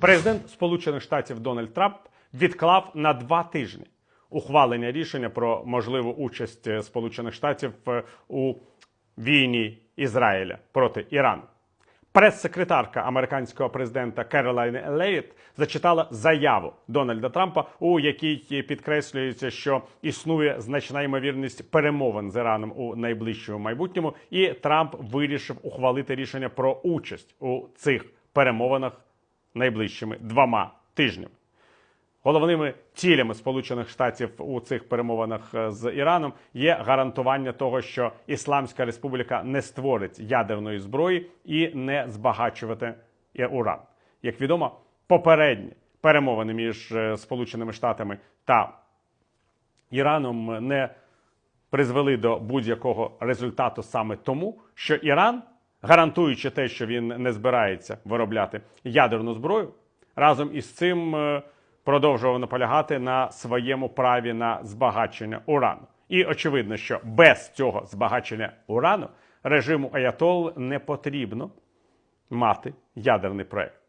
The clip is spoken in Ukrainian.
Президент Сполучених Штатів Дональд Трамп відклав на два тижні ухвалення рішення про можливу участь е, Сполучених Штатів е, у війні Ізраїля проти Ірану. Прес-секретарка американського президента Керолайни Леїт зачитала заяву Дональда Трампа, у якій підкреслюється, що існує значна ймовірність перемовин з Іраном у найближчому майбутньому, і Трамп вирішив ухвалити рішення про участь у цих перемовинах найближчими двома тижнями. Головними цілями Сполучених Штатів у цих перемовинах е, з Іраном є гарантування того, що Ісламська Республіка не створить ядерної зброї і не збагачувати уран. Як відомо, попередні перемовини між е, Сполученими Штатами та Іраном не призвели до будь-якого результату саме тому, що Іран, гарантуючи те, що він не збирається виробляти ядерну зброю, разом із цим е, продовжував наполягати на своєму праві на збагачення урану. І очевидно, що без цього збагачення урану режиму Аятол не потрібно мати ядерний проект.